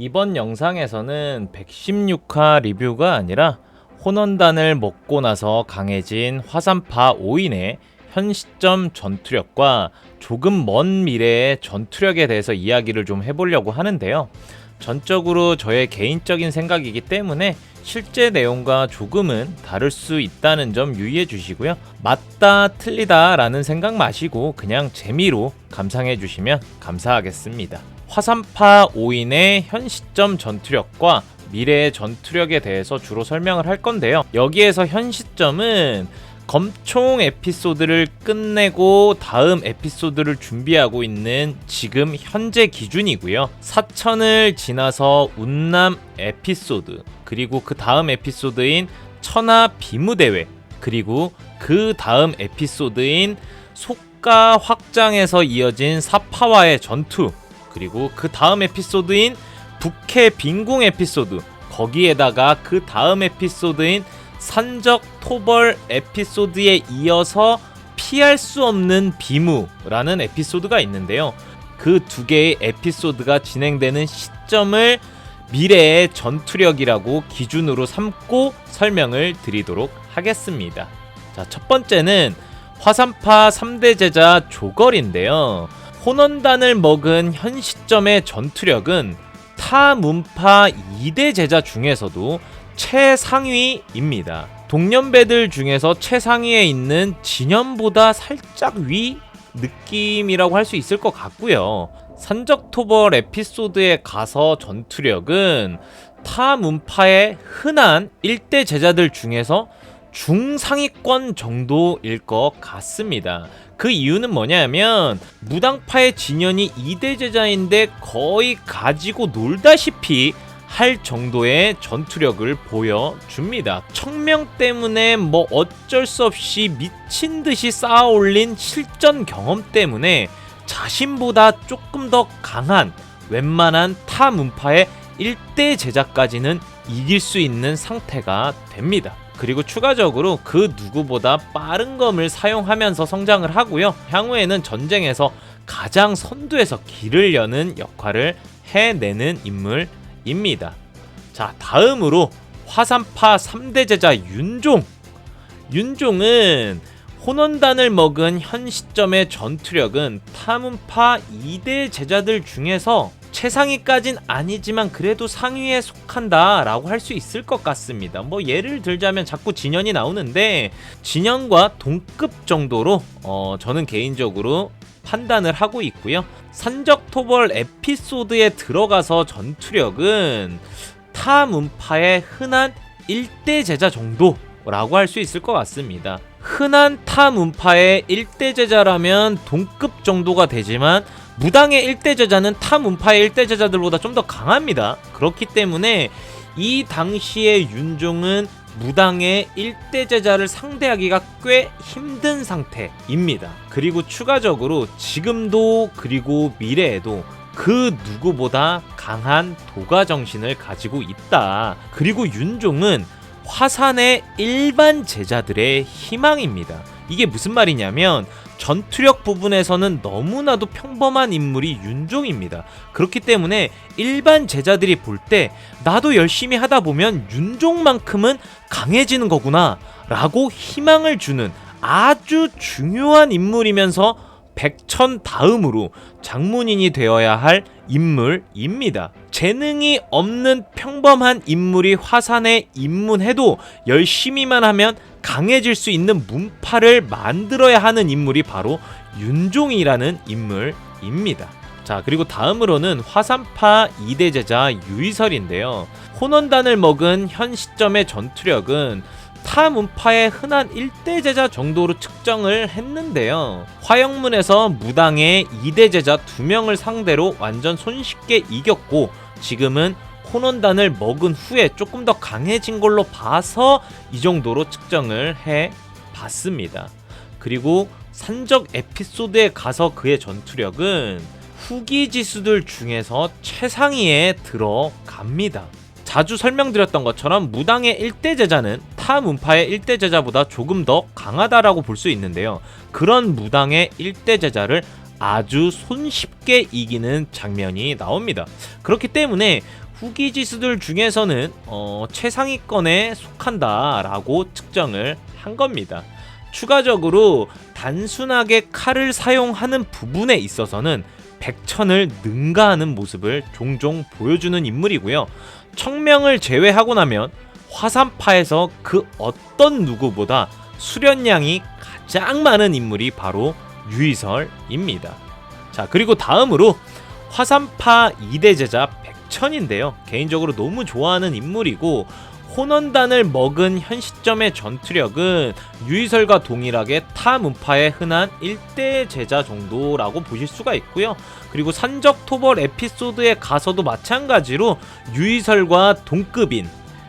이번 영상에서는 116화 리뷰가 아니라 혼원단을 먹고 나서 강해진 화산파 5인의 현 시점 전투력과 조금 먼 미래의 전투력에 대해서 이야기를 좀 해보려고 하는데요. 전적으로 저의 개인적인 생각이기 때문에 실제 내용과 조금은 다를 수 있다는 점 유의해 주시고요. 맞다, 틀리다 라는 생각 마시고 그냥 재미로 감상해 주시면 감사하겠습니다. 화산파 5인의 현 시점 전투력과 미래의 전투력에 대해서 주로 설명을 할 건데요. 여기에서 현 시점은 검총 에피소드를 끝내고 다음 에피소드를 준비하고 있는 지금 현재 기준이고요. 사천을 지나서 운남 에피소드 그리고 그 다음 에피소드인 천하 비무대회 그리고 그 다음 에피소드인 속가 확장에서 이어진 사파와의 전투 그리고 그 다음 에피소드인 북해 빈궁 에피소드 거기에다가 그 다음 에피소드인 산적 토벌 에피소드에 이어서 피할 수 없는 비무라는 에피소드가 있는데요. 그 두 개의 에피소드가 진행되는 시점을 미래의 전투력이라고 기준으로 삼고 설명을 드리도록 하겠습니다. 자, 첫 번째는 화산파 3대 제자 조걸인데요. 혼원단을 먹은 현 시점의 전투력은 타 문파 2대 제자 중에서도 최상위입니다. 동년배들 중에서 최상위에 있는 진현보다 살짝 위 느낌이라고 할 수 있을 것 같고요. 산적토벌 에피소드에 가서 전투력은 타 문파의 흔한 1대 제자들 중에서 중상위권 정도일 것 같습니다. 그 이유는 뭐냐면 무당파의 진현이 2대 제자인데 거의 가지고 놀다시피 할 정도의 전투력을 보여줍니다. 청명 때문에 뭐 어쩔 수 없이 미친 듯이 쌓아 올린 실전 경험 때문에 자신보다 조금 더 강한 웬만한 타 문파의 1대 제자까지는 이길 수 있는 상태가 됩니다. 그리고 추가적으로 그 누구보다 빠른 검을 사용하면서 성장을 하고요. 향후에는 전쟁에서 가장 선두에서 길을 여는 역할을 해내는 인물입니다. 자, 다음으로 화산파 3대 제자 윤종. 윤종은 혼원단을 먹은 현 시점의 전투력은 타문파 2대 제자들 중에서 최상위까진 아니지만 그래도 상위에 속한다라고 할 수 있을 것 같습니다. 뭐 예를 들자면 자꾸 진현이 나오는데 진현과 동급 정도로 어 저는 개인적으로 판단을 하고 있고요. 산적 토벌 에피소드에 들어가서 전투력은 타 문파의 흔한 1대 제자 정도라고 할 수 있을 것 같습니다. 흔한 타 문파의 1대 제자라면 동급 정도가 되지만 무당의 1대 제자는 타 문파의 1대 제자들보다 좀 더 강합니다. 그렇기 때문에 이 당시의 윤종은 무당의 1대 제자를 상대하기가 꽤 힘든 상태입니다. 그리고 추가적으로 지금도 그리고 미래에도 그 누구보다 강한 도가 정신을 가지고 있다. 그리고 윤종은 화산의 일반 제자들의 희망입니다. 이게 무슨 말이냐면 전투력 부분에서는 너무나도 평범한 인물이 윤종입니다. 그렇기 때문에 일반 제자들이 볼 때 나도 열심히 하다 보면 윤종만큼은 강해지는 거구나 라고 희망을 주는 아주 중요한 인물이면서 백천 다음으로 장문인이 되어야 할 인물입니다. 재능이 없는 평범한 인물이 화산에 입문해도 열심히만 하면 강해질 수 있는 문파를 만들어야 하는 인물이 바로 윤종이라는 인물입니다. 자, 그리고 다음으로는 화산파 2대 제자 유이설인데요. 혼원단을 먹은 현 시점의 전투력은 타 문파의 흔한 1대 제자 정도로 측정을 했는데요. 화영문에서 무당의 2대 제자 2명을 상대로 완전 손쉽게 이겼고 지금은 혼원단을 먹은 후에 조금 더 강해진 걸로 봐서 이 정도로 측정을 해 봤습니다. 그리고 산적 에피소드에 가서 그의 전투력은 후기 지수들 중에서 최상위에 들어갑니다. 자주 설명드렸던 것처럼 무당의 1대 제자는 타 문파의 1대 제자보다 조금 더 강하다라고 볼 수 있는데요. 그런 무당의 1대 제자를 아주 손쉽게 이기는 장면이 나옵니다. 그렇기 때문에 후기 지수들 중에서는 어, 최상위권에 속한다라고 측정을 한 겁니다. 추가적으로 단순하게 칼을 사용하는 부분에 있어서는 백천을 능가하는 모습을 종종 보여주는 인물이고요. 청명을 제외하고 나면 화산파에서 그 어떤 누구보다 수련량이 가장 많은 인물이 바로 유이설입니다. 자, 그리고 다음으로 화산파 2대 제자 백천인데요. 개인적으로 너무 좋아하는 인물이고 혼원단을 먹은 현 시점의 전투력은 유이설과 동일하게 타 문파의 흔한 1대 제자 정도라고 보실 수가 있고요. 그리고 산적 토벌 에피소드에 가서도 마찬가지로 유이설과 동급인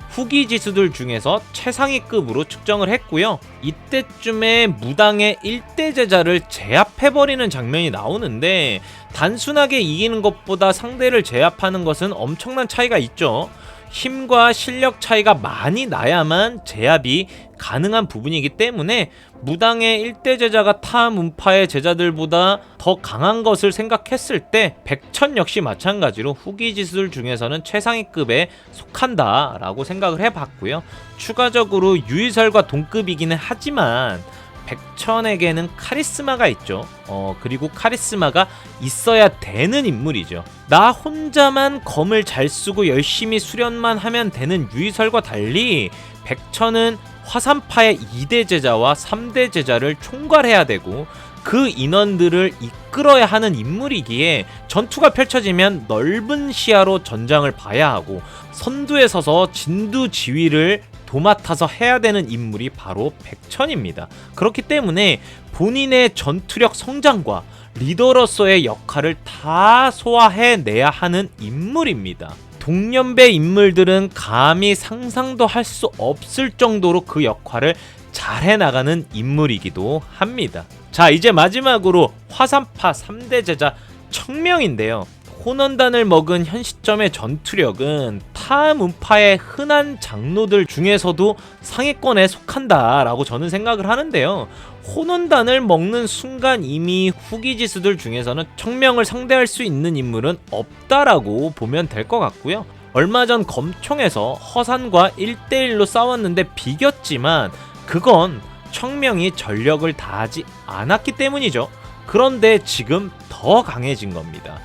후기 지수들 중에서 최상위급으로 측정을 했고요. 이때쯤에 무당의 1대 제자를 제압해버리는 장면이 나오는데 단순하게 이기는 것보다 상대를 제압하는 것은 엄청난 차이가 있죠. 힘과 실력 차이가 많이 나야만 제압이 가능한 부분이기 때문에 무당의 1대 제자가 타 문파의 제자들보다 더 강한 것을 생각했을 때 백천 역시 마찬가지로 후기 지술 중에서는 최상위급에 속한다라고 생각을 해봤고요. 추가적으로 유이설과 동급이기는 하지만 백천에게는 카리스마가 있죠. 어, 그리고 카리스마가 있어야 되는 인물이죠. 나 혼자만 검을 잘 쓰고 열심히 수련만 하면 되는 유이설과 달리 백천은 화산파의 2대 제자와 3대 제자를 총괄해야 되고 그 인원들을 이끌어야 하는 인물이기에 전투가 펼쳐지면 넓은 시야로 전장을 봐야 하고 선두에 서서 진두 지휘를 도맡아서 해야 되는 인물이 바로 백천입니다. 그렇기 때문에 본인의 전투력 성장과 리더로서의 역할을 다 소화해내야 하는 인물입니다. 동년배 인물들은 감히 상상도 할 수 없을 정도로 그 역할을 잘 해나가는 인물이기도 합니다. 자, 이제 마지막으로 화산파 3대 제자 청명인데요. 혼원단을 먹은 현 시점의 전투력은 타 문파의 흔한 장로들 중에서도 상위권에 속한다라고 저는 생각을 하는데요. 혼원단을 먹는 순간 이미 후기 지수들 중에서는 청명을 상대할 수 있는 인물은 없다라고 보면 될 것 같고요. 얼마 전 검총에서 허산과 1대1로 싸웠는데 비겼지만 그건 청명이 전력을 다하지 않았기 때문이죠. 그런데 지금 더 강해진 겁니다.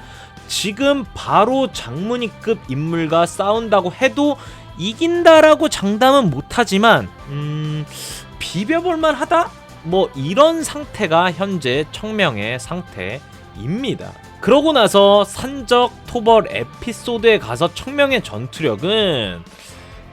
지금 바로 장문이급 인물과 싸운다고 해도 이긴다라고 장담은 못하지만 음 비벼볼만 하다? 뭐 이런 상태가 현재 청명의 상태입니다. 그러고 나서 산적 토벌 에피소드에 가서 청명의 전투력은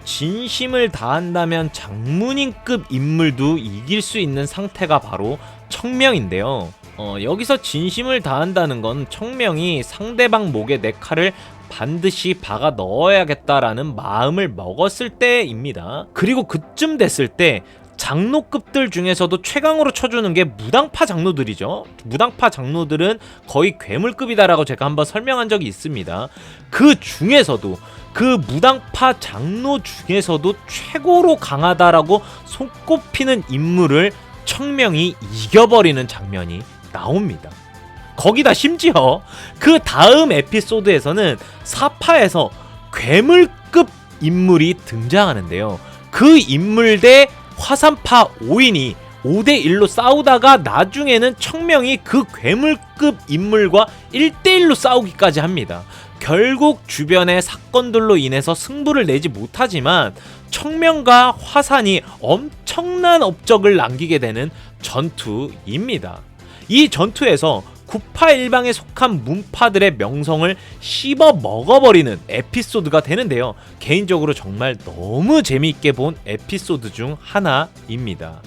진심을 다한다면 장문인급 인물도 이길 수 있는 상태가 바로 청명인데요. 어, 여기서 진심을 다한다는 건 청명이 상대방 목에 내 칼을 반드시 박아 넣어야겠다라는 마음을 먹었을 때입니다. 그리고 그쯤 됐을 때 장로급들 중에서도 최강으로 쳐주는 게 무당파 장로들이죠. 무당파 장로들은 거의 괴물급이다라고 제가 한번 설명한 적이 있습니다. 그 중에서도 그 무당파 장로 중에서도 최고로 강하다라고 손꼽히는 인물을 청명이 이겨버리는 장면이 나옵니다. 거기다 심지어 그 다음 에피소드에서는 사파에서 괴물급 인물이 등장하는데요. 그 인물 대 화산파 5인이 5대1로 싸우다가 나중에는 청명이 그 괴물급 인물과 1대1로 싸우기까지 합니다. 결국 주변의 사건들로 인해서 승부를 내지 못하지만 청명과 화산이 엄청난 업적을 남기게 되는 전투입니다. 이 전투에서 구파 일방에 속한 문파들의 명성을 씹어 먹어버리는 에피소드가 되는데요. 개인적으로 정말 너무 재미있게 본 에피소드 중 하나입니다.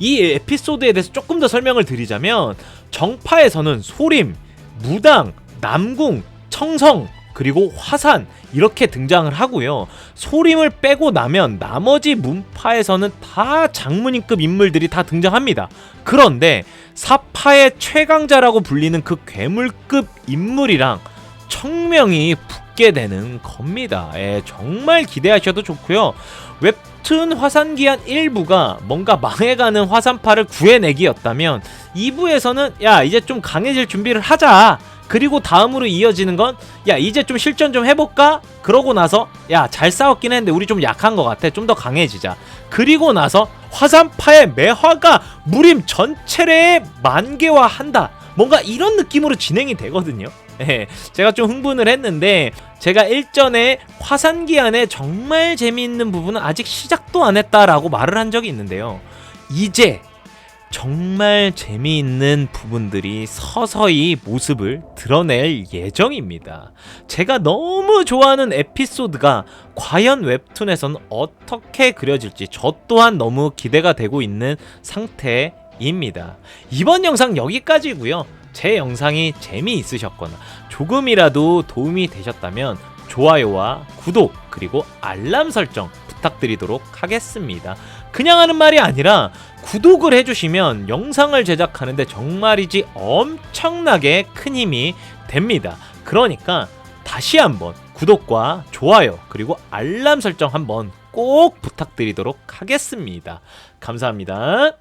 이 에피소드에 대해서 조금 더 설명을 드리자면 정파에서는 소림, 무당, 남궁, 청성 그리고 화산 이렇게 등장을 하고요. 소림을 빼고 나면 나머지 문파에서는 다 장문인급 인물들이 다 등장합니다. 그런데 사파의 최강자라고 불리는 그 괴물급 인물이랑 청명이 붙게 되는 겁니다. 예, 정말 기대하셔도 좋고요. 웹툰 화산 기한 1부가 뭔가 망해가는 화산파를 구해내기였다면 2부에서는 야 이제 좀 강해질 준비를 하자 그리고 다음으로 이어지는 건 야 이제 좀 실전 좀 해볼까? 그러고 나서 야 잘 싸웠긴 했는데 우리 좀 약한 것 같아. 좀 더 강해지자. 그리고 나서 화산파의 매화가 무림 전체를 만개화한다. 뭔가 이런 느낌으로 진행이 되거든요. 예, 제가 좀 흥분을 했는데 제가 일전에 화산기 안에 정말 재미있는 부분은 아직 시작도 안 했다라고 말을 한 적이 있는데요. 이제 정말 재미있는 부분들이 서서히 모습을 드러낼 예정입니다. 제가 너무 좋아하는 에피소드가 과연 웹툰에선 어떻게 그려질지 저 또한 너무 기대가 되고 있는 상태입니다. 이번 영상 여기까지고요. 제 영상이 재미있으셨거나 조금이라도 도움이 되셨다면 좋아요와 구독 그리고 알람 설정 부탁드리도록 하겠습니다. 그냥 하는 말이 아니라 구독을 해주시면 영상을 제작하는데 정말이지 엄청나게 큰 힘이 됩니다. 그러니까 다시 한번 구독과 좋아요 그리고 알람 설정 한번 꼭 부탁드리도록 하겠습니다. 감사합니다.